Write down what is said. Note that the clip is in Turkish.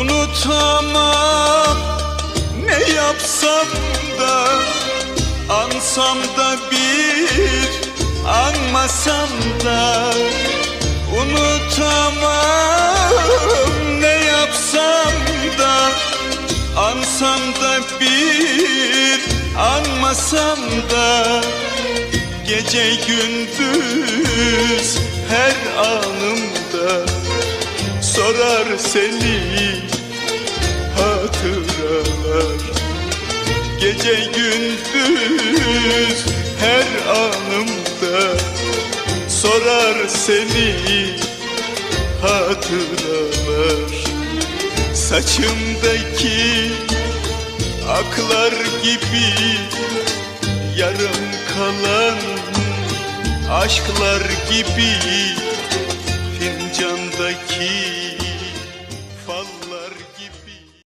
Unutamam. Ne yapsam da Ansam da bir anmasam da Unutamam. Ne yapsam da Ansam da bir anmasam da Gece gündüz her anımda Sorar seni hatıralar. Gece gündüz her anımda Sorar seni hatıralar. Saçımdaki aklar gibi Yarım kalan aşklar gibi